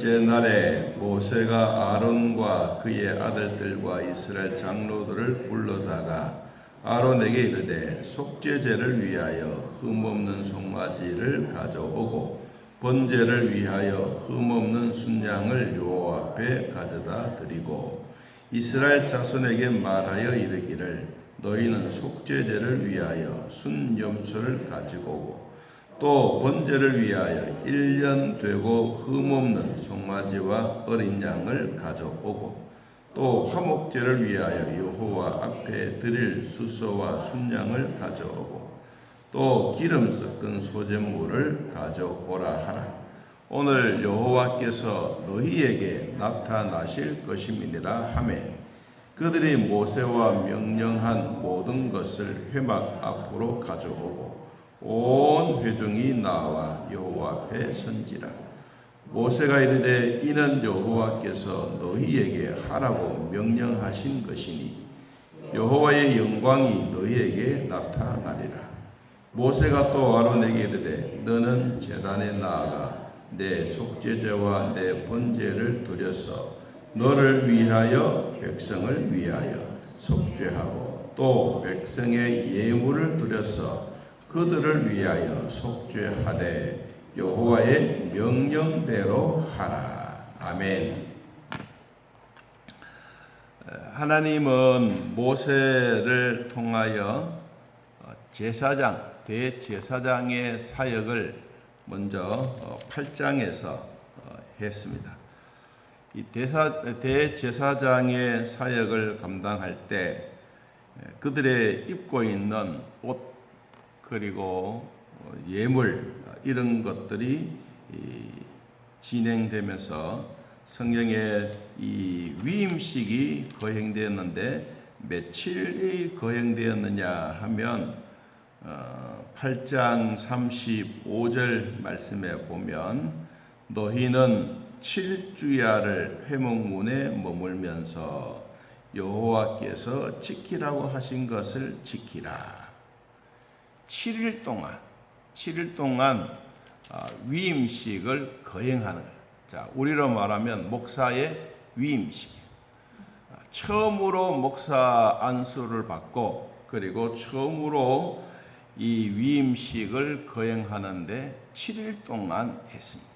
여덟째 날에 모세가 아론과 그의 아들들과 이스라엘 장로들을 불러다가 아론에게 이르되 속죄제를 위하여 흠없는 송아지를 가져오고 번제를 위하여 흠없는 순양을 여호와 앞에 가져다 드리고 이스라엘 자손에게 말하여 이르기를 너희는 속죄제를 위하여 순염소를 가지고 오고 또 번제를 위하여 1년 되고 흠없는 송아지와 어린 양을 가져오고 또 화목제를 위하여 여호와 앞에 드릴 수소와 순양을 가져오고 또 기름 섞은 소재물을 가져오라 하라. 오늘 여호와께서 너희에게 나타나실 것임이니라 하매 그들이 모세와 명령한 모든 것을 회막 앞으로 가져오고 온 회중이 나와 여호와 앞에 선지라. 모세가 이르되 이는 여호와께서 너희에게 하라고 명령하신 것이니 여호와의 영광이 너희에게 나타나리라. 모세가 또 아론에게 이르되 너는 제단에 나아가 내 속죄제와 내 번제를 드려서 너를 위하여 백성을 위하여 속죄하고 또 백성의 예물을 드려서 그들을 위하여 속죄하되 여호와의 명령대로 하라. 아멘. 하나님은 모세를 통하여 어, 제사장, 대제사장의 사역을 먼저 8장에서 했습니다. 이 대사, 대제사장의 사역을 감당할 때 그들의 입고 있는 옷 그리고 어, 예물 이런 것들이 진행되면서 성경에 이 위임식이 거행되었는데 며칠이 거행되었느냐 하면 8장 어, 35절 말씀에 보면 너희는 7주야를 회목문에 머물면서 여호와께서 지키라고 하신 것을 지키라. 7일 동안 7일 동안 아, 위임식을 거행하는 거예요. 자, 우리로 말하면 목사의 위임식. 아, 처음으로 목사 안수를 받고 그리고 처음으로 이 위임식을 거행하는데 7일 동안 했습니다.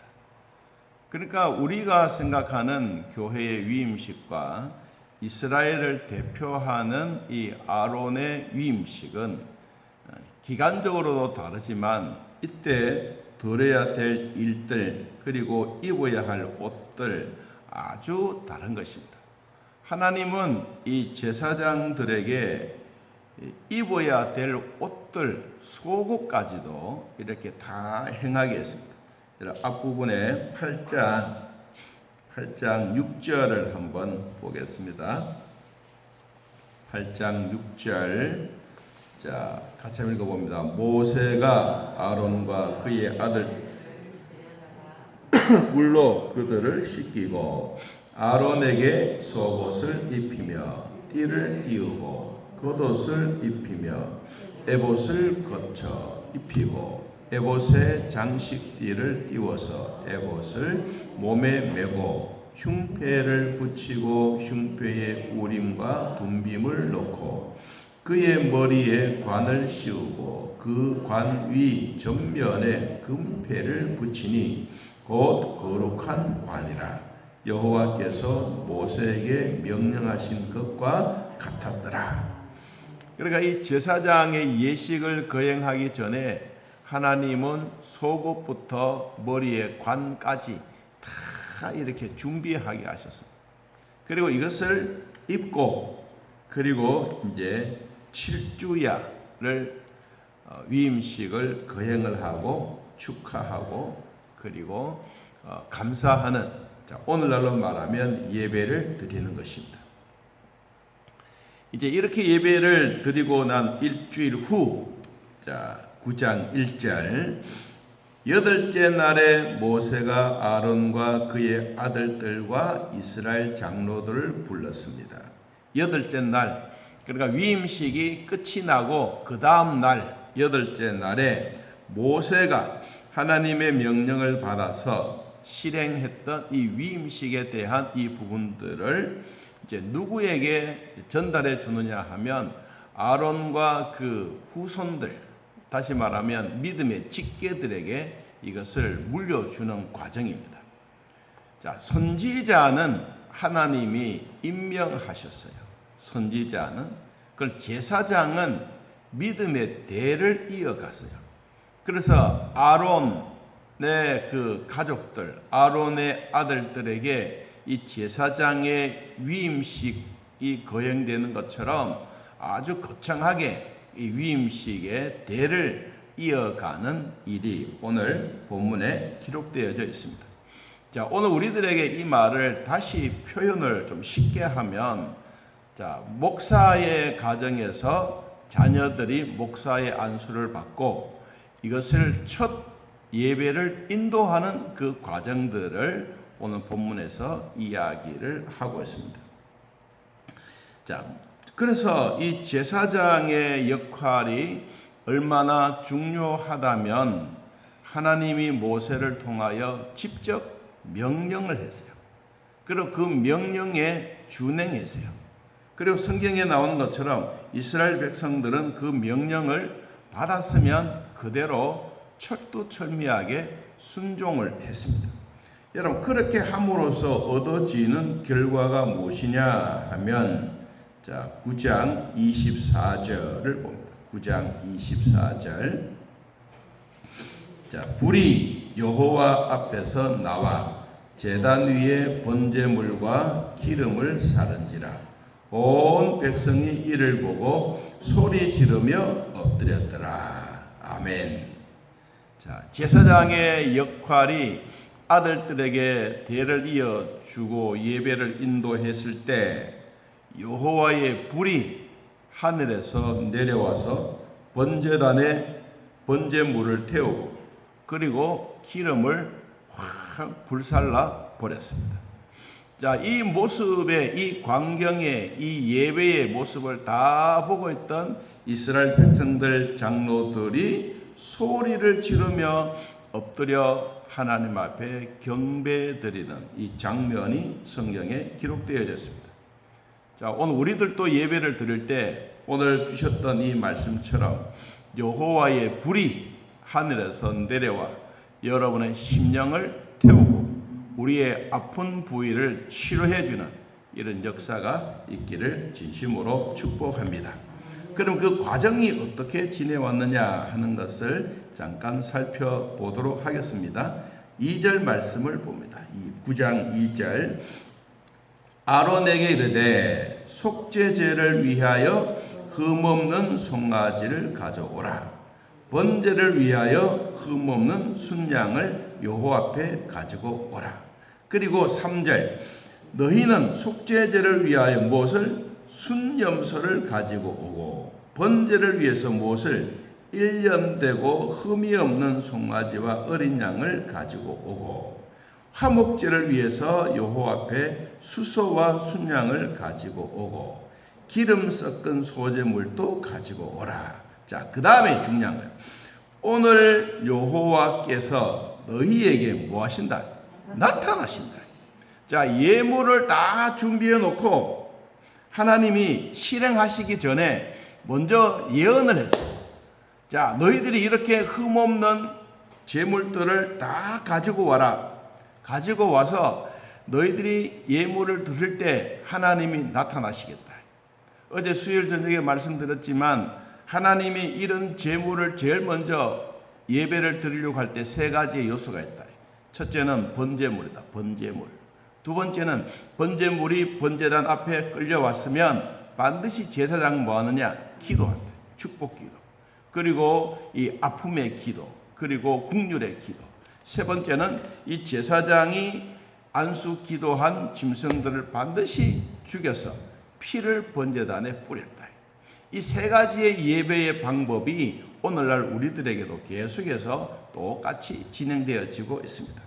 그러니까 우리가 생각하는 교회의 위임식과 이스라엘을 대표하는 이 아론의 위임식은 어, 기간적으로도 다르지만 이때 들어야 될 일들 그리고 입어야 할 옷들 아주 다른 것입니다. 하나님은 이 제사장들에게 입어야 될 옷들 속옷까지도 이렇게 다 행하게 했습니다. 앞부분에 8장 8장 6절을 한번 보겠습니다. 8장 6절 자, 같이 읽어봅니다. 모세가 아론과 그의 아들 물로 그들을 씻기고 아론에게 속옷을 입히며 띠를 띄우고 겉옷을 입히며 에봇을 거쳐 입히고 에봇에 장식띠를 띄워서 에봇을 몸에 메고 흉패를 붙이고 흉패에 우림과 둠빔을 놓고 그의 머리에 관을 씌우고 그 관위 전면에 금패를 붙이니 곧 거룩한 관이라 여호와께서 모세에게 명령하신 것과 같았더라. 그러니까 이 제사장의 예식을 거행하기 전에 하나님은 속옷부터 머리에 관까지 다 이렇게 준비하게 하셨습니다. 그리고 이것을 입고 그리고 이제 7주야를 어, 위임식을 거행을 하고 축하하고 그리고 어, 감사하는 자, 오늘날로 말하면 예배를 드리는 것입니다. 이제 이렇게 예배를 드리고 난 일주일 후, 자, 9장 1절, 여덟째 날에 모세가 아론과 그의 아들들과 이스라엘 장로들을 불렀습니다. 여덟째 날, 그러니까 위임식이 끝이 나고 그 다음 날 여덟째 날에 모세가 하나님의 명령을 받아서 실행했던 이 위임식에 대한 이 부분들을 이제 누구에게 전달해 주느냐 하면 아론과 그 후손들 다시 말하면 믿음의 직계들에게 이것을 물려주는 과정입니다. 자, 선지자는 하나님이 임명하셨어요. 선지자는 그걸 제사장은 믿음의 대를 이어갔어요. 그래서 아론의 그 가족들, 아론의 아들들에게 이 제사장의 위임식이 거행되는 것처럼 아주 거창하게 이 위임식의 대를 이어가는 일이 오늘 본문에 기록되어져 있습니다. 자, 오늘 우리들에게 이 말을 다시 표현을 좀 쉽게 하면 자, 목사의 가정에서 자녀들이 목사의 안수를 받고 이것을 첫 예배를 인도하는 그 과정들을 오늘 본문에서 이야기를 하고 있습니다. 자, 그래서 이 제사장의 역할이 얼마나 중요하다면 하나님이 모세를 통하여 직접 명령을 했어요. 그리고 그 명령에 준행했어요. 그리고 성경에 나오는 것처럼 이스라엘 백성들은 그 명령을 받았으면 그대로 철두철미하게 순종을 했습니다. 여러분 그렇게 함으로써 얻어지는 결과가 무엇이냐 하면 자, 9장 24절을 봅니다. 9장 24절. 자, 불이 여호와 앞에서 나와 제단 위에 번제물과 기름을 사른지라 온 백성이 이를 보고 소리 지르며 엎드렸더라. 아멘. 자, 제사장의 역할이 아들들에게 대를 이어 주고 예배를 인도했을 때 여호와의 불이 하늘에서 내려와서 번제단에 번제물을 태우고 그리고 기름을 확 불살라 버렸습니다. 자, 이 모습의 이 광경의 이 예배의 모습을 다 보고 있던 이스라엘 백성들 장로들이 소리를 지르며 엎드려 하나님 앞에 경배 드리는 이 장면이 성경에 기록되어졌습니다. 자, 오늘 우리들도 예배를 드릴 때 오늘 주셨던 이 말씀처럼 여호와의 불이 하늘에서 내려와 여러분의 심령을 태 우리의 아픈 부위를 치료해 주는 이런 역사가 있기를 진심으로 축복합니다. 그럼 그 과정이 어떻게 지내왔느냐 하는 것을 잠깐 살펴보도록 하겠습니다. 2절 말씀을 봅니다. 9장 2절 아론에게 이르되 속죄제를 위하여 흠없는 송아지를 가져오라. 번제를 위하여 흠없는 순양을 여호 앞에 가지고 오라. 그리고 3절 너희는 속죄제를 위하여 무엇을 순염소를 가지고 오고 번제를 위해서 무엇을 1년 되고 흠이 없는 송아지와 어린 양을 가지고 오고 화목제를 위해서 여호 앞에 수소와 순양을 가지고 오고 기름 섞은 소재물도 가지고 오라. 자, 그 다음에 중요한 거예요. 오늘 여호와께서 너희에게 뭐 하신다? 나타나신다. 자, 예물을 다 준비해 놓고 하나님이 실행하시기 전에 먼저 예언을 했어요. 자, 너희들이 이렇게 흠없는 재물들을 다 가지고 와라. 가지고 와서 너희들이 예물을 드릴 때 하나님이 나타나시겠다. 어제 수요일 저녁에 말씀드렸지만 하나님이 이런 재물을 제일 먼저 예배를 드리려고 할 때 세 가지의 요소가 있다. 첫째는 번제물이다. 번제물. 두 번째는 번제물이 번제단 앞에 끌려왔으면 반드시 제사장 뭐 하느냐? 기도한다. 축복 기도. 그리고 이 아픔의 기도. 그리고 국률의 기도. 세 번째는 이 제사장이 안수 기도한 짐승들을 반드시 죽여서 피를 번제단에 뿌렸다. 이 세 가지의 예배의 방법이 오늘날 우리들에게도 계속해서 똑같이 진행되어지고 있습니다.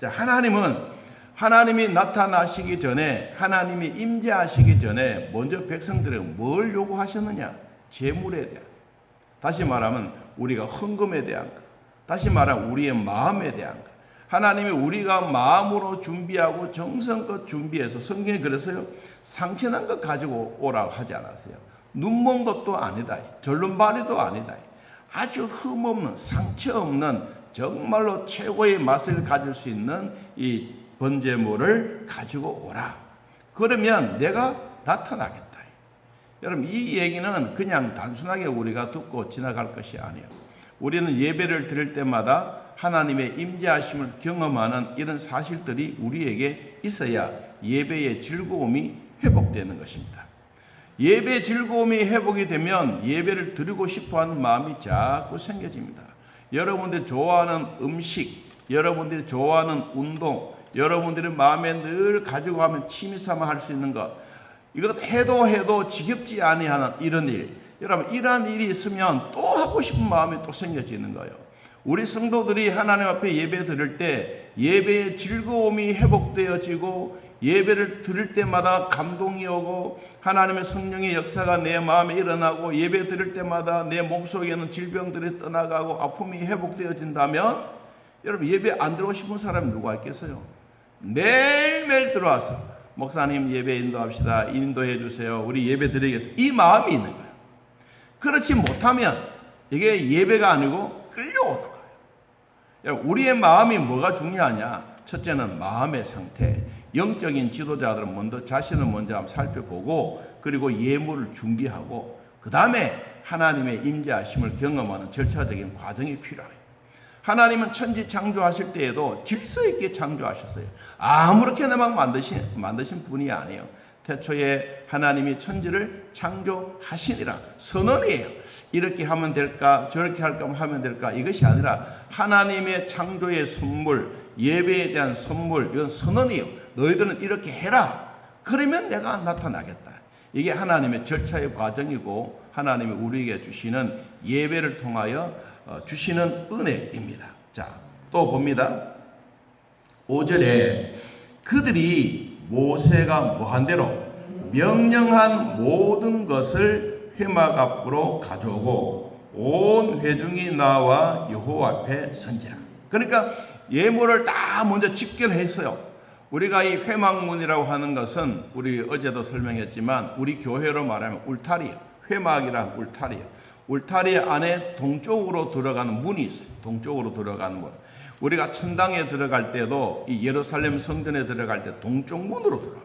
자, 하나님은 하나님이 나타나시기 전에 하나님이 임재하시기 전에 먼저 백성들에게 뭘 요구하셨느냐? 재물에 대한. 다시 말하면 우리가 헌금에 대한 것. 다시 말하면 우리의 마음에 대한 것. 하나님이 우리가 마음으로 준비하고 정성껏 준비해서 성경에 그래서요. 상처난 것 가지고 오라고 하지 않았어요. 눈먼 것도 아니다. 절름발이도 아니다. 아주 흠없는 상처 없는 정말로 최고의 맛을 가질 수 있는 이 번제물을 가지고 오라. 그러면 내가 나타나겠다. 여러분 이 얘기는 그냥 단순하게 우리가 듣고 지나갈 것이 아니에요. 우리는 예배를 드릴 때마다 하나님의 임재하심을 경험하는 이런 사실들이 우리에게 있어야 예배의 즐거움이 회복되는 것입니다. 예배 즐거움이 회복이 되면 예배를 드리고 싶어 하는 마음이 자꾸 생겨집니다. 여러분들이 좋아하는 음식, 여러분들이 좋아하는 운동, 여러분들이 마음에 늘 가지고 가면 취미 삼아 할 수 있는 것, 이것 해도 해도 지겹지 아니하는 이런 일, 여러분 이러한 일이 있으면 또 하고 싶은 마음이 또 생겨지는 거예요. 우리 성도들이 하나님 앞에 예배 드릴 때 예배의 즐거움이 회복되어지고 예배를 드릴 때마다 감동이 오고 하나님의 성령의 역사가 내 마음에 일어나고 예배 드릴 때마다 내 몸속에는 질병들이 떠나가고 아픔이 회복되어진다면 여러분 예배 안 들어오고 싶은 사람이 누가 있겠어요? 매일매일 들어와서 목사님 예배 인도합시다. 인도해 주세요. 우리 예배 드리겠습니다. 이 마음이 있는 거예요. 그렇지 못하면 이게 예배가 아니고 끌려오는 거예요. 우리의 마음이 뭐가 중요하냐? 첫째는 마음의 상태. 영적인 지도자들은 먼저 자신을 먼저 한번 살펴보고 그리고 예물을 준비하고 그 다음에 하나님의 임재하심을 경험하는 절차적인 과정이 필요해요. 하나님은 천지 창조하실 때에도 질서 있게 창조하셨어요. 아무렇게나 막 만드신, 만드신 분이 아니에요. 태초에 하나님이 천지를 창조하시니라 선언이에요. 이렇게 하면 될까 저렇게 할까 하면 될까 이것이 아니라 하나님의 창조의 선물 예배에 대한 선물 이건 선언이에요. 너희들은 이렇게 해라. 그러면 내가 나타나겠다. 이게 하나님의 절차의 과정이고 하나님이 우리에게 주시는 예배를 통하여 어, 주시는 은혜입니다. 자, 또 봅니다. 5절에 그들이 모세가 뭐한 대로 명령한 모든 것을 회막 앞으로 가져오고 온 회중이 나와 여호와 앞에 선지라. 그러니까 예물을 다 먼저 집결했어요. 우리가 이 회막문이라고 하는 것은 우리 어제도 설명했지만 우리 교회로 말하면 울타리예요. 회막이란 울타리예요. 울타리 안에 동쪽으로 들어가는 문이 있어요. 동쪽으로 들어가는 문. 우리가 천당에 들어갈 때도 이 예루살렘 성전에 들어갈 때 동쪽 문으로 들어가.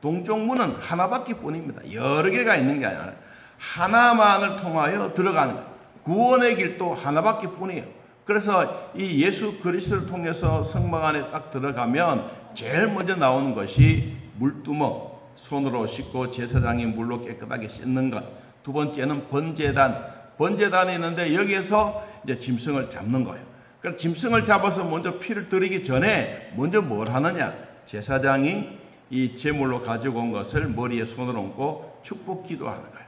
동쪽 문은 하나밖에 뿐입니다. 여러 개가 있는 게 아니라 하나만을 통하여 들어가는. 구원의 길도 하나밖에 뿐이에요. 그래서 이 예수 그리스도를 통해서 성막 안에 딱 들어가면 제일 먼저 나오는 것이 물두멍, 손으로 씻고 제사장이 물로 깨끗하게 씻는 것. 두 번째는 번제단. 번제단이 있는데 여기에서 이제 짐승을 잡는 거예요. 그래서 짐승을 잡아서 먼저 피를 드리기 전에 먼저 뭘 하느냐? 제사장이 이 제물로 가지고 온 것을 머리에 손을 얹고 축복 기도하는 거예요.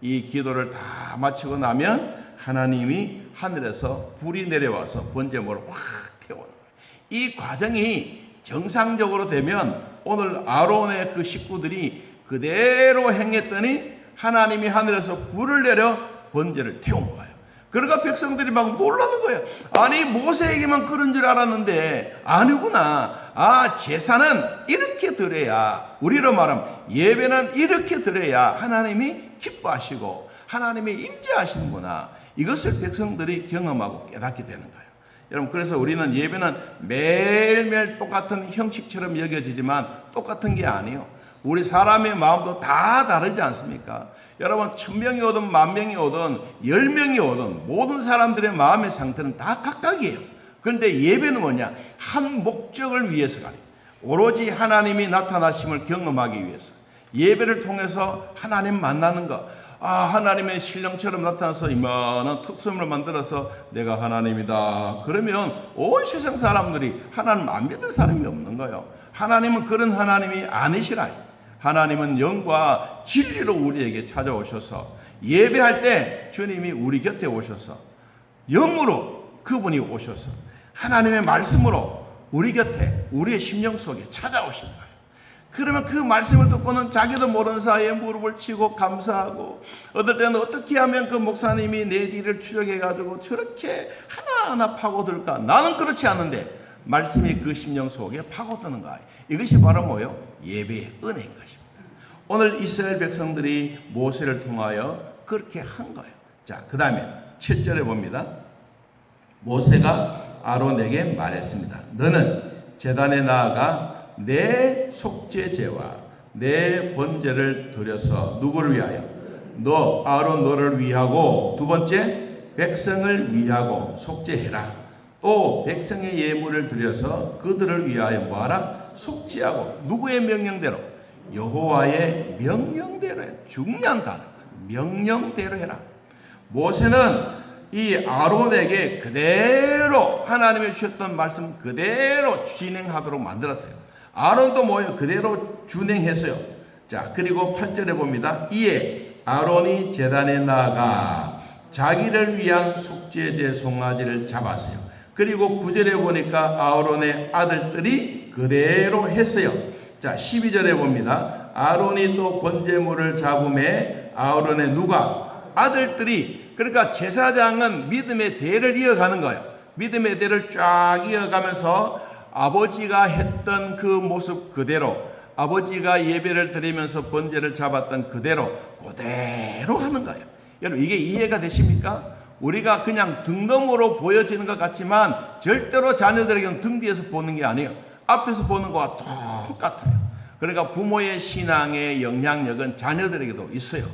이 기도를 다 마치고 나면 하나님이 하늘에서 불이 내려와서 번제물을 확 태우는 거예요. 이 과정이 정상적으로 되면 오늘 아론의 그 식구들이 그대로 행했더니 하나님이 하늘에서 불을 내려 번제를 태운 거예요. 그러니까 백성들이 막 놀라는 거예요. 아니 모세에게만 그런 줄 알았는데 아니구나. 아 제사는 이렇게 드려야 우리로 말하면 예배는 이렇게 드려야 하나님이 기뻐하시고 하나님이 임재하시는구나. 이것을 백성들이 경험하고 깨닫게 되는 거예요. 여러분 그래서 우리는 예배는 매일매일 똑같은 형식처럼 여겨지지만 똑같은 게 아니에요. 우리 사람의 마음도 다 다르지 않습니까? 여러분 천 명이 오든 만 명이 오든 열 명이 오든 모든 사람들의 마음의 상태는 다 각각이에요. 그런데 예배는 뭐냐? 한 목적을 위해서가 아니에요. 오로지 하나님이 나타나심을 경험하기 위해서 예배를 통해서 하나님 만나는 것. 아 하나님의 신령처럼 나타나서 이만한 특수물을 만들어서 내가 하나님이다. 그러면 온 세상 사람들이 하나님 안 믿을 사람이 없는 거예요. 하나님은 그런 하나님이 아니시라. 하나님은 영과 진리로 우리에게 찾아오셔서 예배할 때 주님이 우리 곁에 오셔서 영으로 그분이 오셔서 하나님의 말씀으로 우리 곁에 우리의 심령 속에 찾아오신 거예요. 그러면 그 말씀을 듣고는 자기도 모르는 사이에 무릎을 치고 감사하고 어떨 때는 어떻게 하면 그 목사님이 내 뒤를 추적해 가지고 저렇게 하나하나 파고들까? 나는 그렇지 않은데 말씀이 그 심령 속에 파고드는 거예요. 이것이 바로 뭐요? 예배의 은혜인 것입니다. 오늘 이스라엘 백성들이 모세를 통하여 그렇게 한 거예요. 자, 그 다음에 7절에 봅니다. 모세가 아론에게 말했습니다. 너는 재단에 나아가 내 속죄제와 내 번제를 드려서 누구를 위하여? 너 아론 너를 위하고 두 번째 백성을 위하고 속죄해라. 또 백성의 예물을 드려서 그들을 위하여 뭐하라? 속죄하고 누구의 명령대로? 여호와의 명령대로 해. 중요한 단어. 명령대로 해라. 모세는 이 아론에게 그대로 하나님이 주셨던 말씀 그대로 진행하도록 만들었어요. 아론도 뭐예요? 그대로 준행했어요. 자, 그리고 8절에 봅니다. 이에 아론이 제단에 나아가 자기를 위한 속죄제 송아지를 잡았어요. 그리고 9절에 보니까 아론의 아들들이 그대로 했어요. 자, 12절에 봅니다. 아론이 또 번제물을 잡음에 아론의 누가 아들들이 그러니까 제사장은 믿음의 대를 이어가는 거예요. 믿음의 대를 쫙 이어가면서 아버지가 했던 그 모습 그대로 아버지가 예배를 드리면서 번제를 잡았던 그대로 그대로 하는 거예요. 여러분 이게 이해가 되십니까? 우리가 그냥 등덤으로 보여지는 것 같지만 절대로 자녀들에게는 등 뒤에서 보는 게 아니에요. 앞에서 보는 거와 똑같아요. 그러니까 부모의 신앙의 영향력은 자녀들에게도 있어요.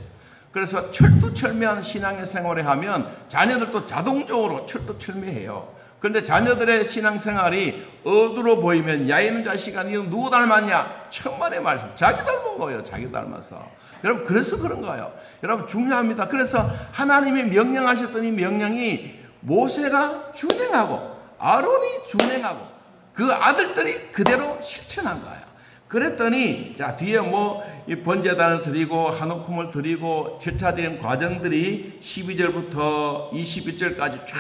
그래서 철두철미한 신앙의 생활을 하면 자녀들도 자동적으로 철두철미해요. 그런데 자녀들의 신앙생활이 어두로 보이면 야 이놈 자식아 니 누구 닮았냐? 천만의 말씀 자기 닮은 거예요. 자기 닮아서. 여러분 그래서 그런 거예요. 여러분 중요합니다. 그래서 하나님이 명령하셨던 이 명령이 모세가 준행하고 아론이 준행하고 그 아들들이 그대로 실천한 거예요. 그랬더니 자 뒤에 뭐 이 번제단을 드리고 한옥품을 드리고 절차적인 과정들이 12절부터 21절까지 쫙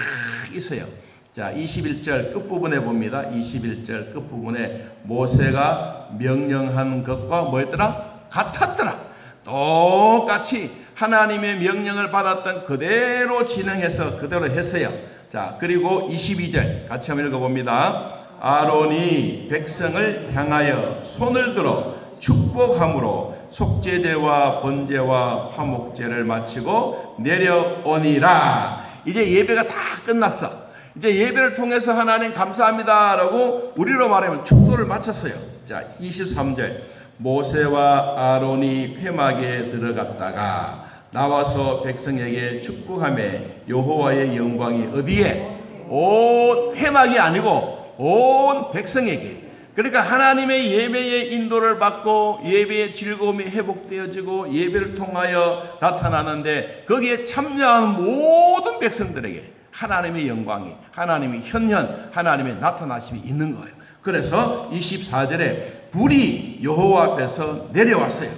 있어요. 자 21절 끝부분에 봅니다. 21절 끝부분에 모세가 명령한 것과 뭐였더라? 같았더라. 똑같이 하나님의 명령을 받았던 그대로 진행해서 그대로 했어요. 자 그리고 22절 같이 한번 읽어봅니다. 아론이 백성을 향하여 손을 들어 축복함으로 속죄제와 번제와 화목제를 마치고 내려오니라. 이제 예배가 다 끝났어. 이제 예배를 통해서 하나님 감사합니다라고 우리로 말하면 축도를 마쳤어요. 자, 23절. 모세와 아론이 회막에 들어갔다가 나와서 백성에게 축복함에 여호와의 영광이 어디에 온 회막이 아니고 온 백성에게 그러니까 하나님의 예배의 인도를 받고 예배의 즐거움이 회복되어지고 예배를 통하여 나타나는데 거기에 참여한 모든 백성들에게 하나님의 영광이 하나님의 현현 하나님의 나타나심이 있는 거예요. 그래서 24절에 불이 여호와 앞에서 내려왔어요.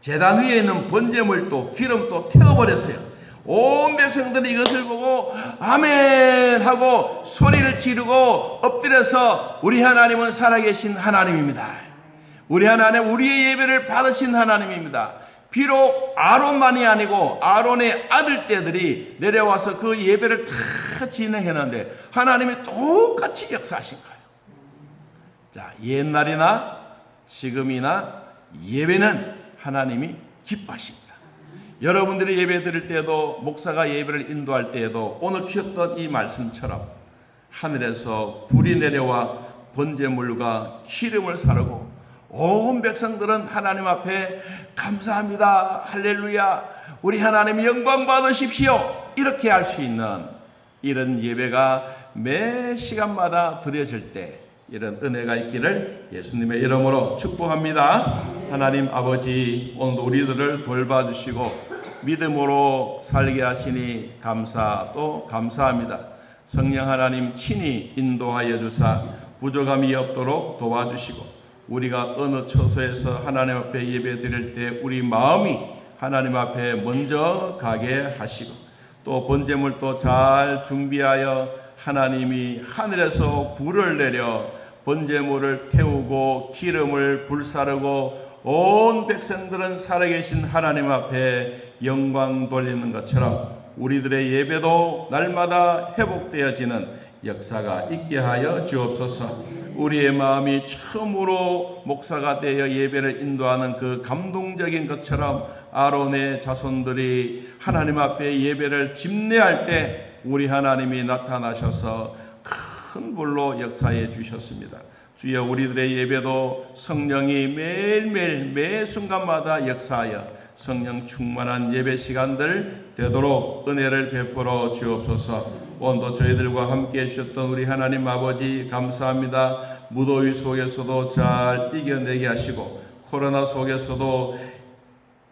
제단 위에 있는 번제물도 기름도 태워버렸어요. 온 백성들이 이것을 보고 아멘 하고 소리를 지르고 엎드려서 우리 하나님은 살아계신 하나님입니다. 우리 하나님 우리의 예배를 받으신 하나님입니다. 비록 아론만이 아니고 아론의 아들떼들이 내려와서 그 예배를 다 진행했는데 하나님이 똑같이 역사하신 거예요. 자, 옛날이나 지금이나 예배는 하나님이 기뻐하십니다. 여러분들이 예배 드릴 때에도 목사가 예배를 인도할 때에도 오늘 주셨던 이 말씀처럼 하늘에서 불이 내려와 번제물과 기름을 사르고 온 백성들은 하나님 앞에 감사합니다. 할렐루야. 우리 하나님 영광 받으십시오. 이렇게 할 수 있는 이런 예배가 매 시간마다 드려질 때 이런 은혜가 있기를 예수님의 이름으로 축복합니다. 하나님 아버지 오늘 우리들을 돌봐주시고 믿음으로 살게 하시니 감사 또 감사합니다. 성령 하나님 친히 인도하여 주사 부족함이 없도록 도와주시고 우리가 어느 처소에서 하나님 앞에 예배 드릴 때 우리 마음이 하나님 앞에 먼저 가게 하시고 또 번제물도 잘 준비하여 하나님이 하늘에서 불을 내려 번제물을 태우고 기름을 불사르고 온 백성들은 살아계신 하나님 앞에 영광 돌리는 것처럼 우리들의 예배도 날마다 회복되어지는 역사가 있게 하여 주옵소서. 우리의 마음이 처음으로 목사가 되어 예배를 인도하는 그 감동적인 것처럼 아론의 자손들이 하나님 앞에 예배를 집례할 때 우리 하나님이 나타나셔서 큰 불로 역사해 주셨습니다. 주여 우리들의 예배도 성령이 매일매일 매 순간마다 역사하여 성령 충만한 예배 시간들 되도록 은혜를 베풀어 주옵소서. 오늘도 저희들과 함께 해주셨던 우리 하나님 아버지 감사합니다. 무더위 속에서도 잘 이겨내게 하시고 코로나 속에서도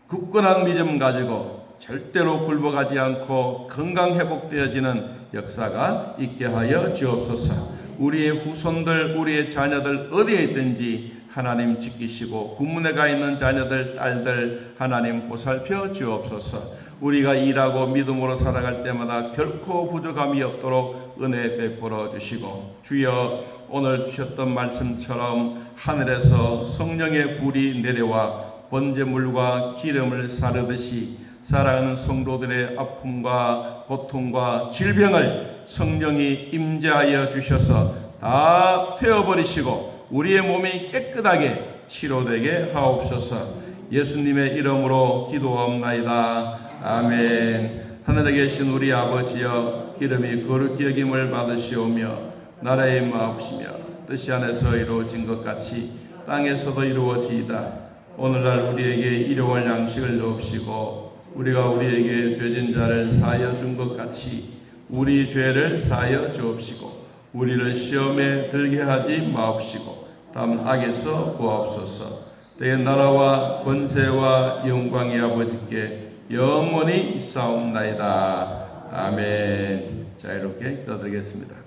굳건한 믿음 가지고 절대로 굴복하지 않고 건강 회복되어지는 역사가 있게 하여 주옵소서. 우리의 후손들, 우리의 자녀들 어디에 있든지 하나님 지키시고 군문에 가 있는 자녀들, 딸들 하나님 보살펴 주옵소서. 우리가 일하고 믿음으로 살아갈 때마다 결코 부족함이 없도록 은혜 베풀어 주시고 주여 오늘 주셨던 말씀처럼 하늘에서 성령의 불이 내려와 번제물과 기름을 사르듯이 사랑하는 성도들의 아픔과 고통과 질병을 성령이 임재하여 주셔서 다 태워버리시고 우리의 몸이 깨끗하게 치료되게 하옵소서 예수님의 이름으로 기도하옵나이다. 아멘. 하늘에 계신 우리 아버지여 이름이 거룩히 여김을 받으시오며 나라의 마옵시며 뜻이 안에서 이루어진 것 같이 땅에서도 이루어지이다. 오늘날 우리에게 일용할 양식을 주옵시고 우리가 우리에게 죄진 자를 사하여 준 것 같이 우리 죄를 사하여 주옵시고 우리를 시험에 들게 하지 마옵시고 다음 악에서 구하옵소서. 내 나라와 권세와 영광이 아버지께 영원히 있사옵나이다. 아멘. 자 이렇게 기도드리겠습니다.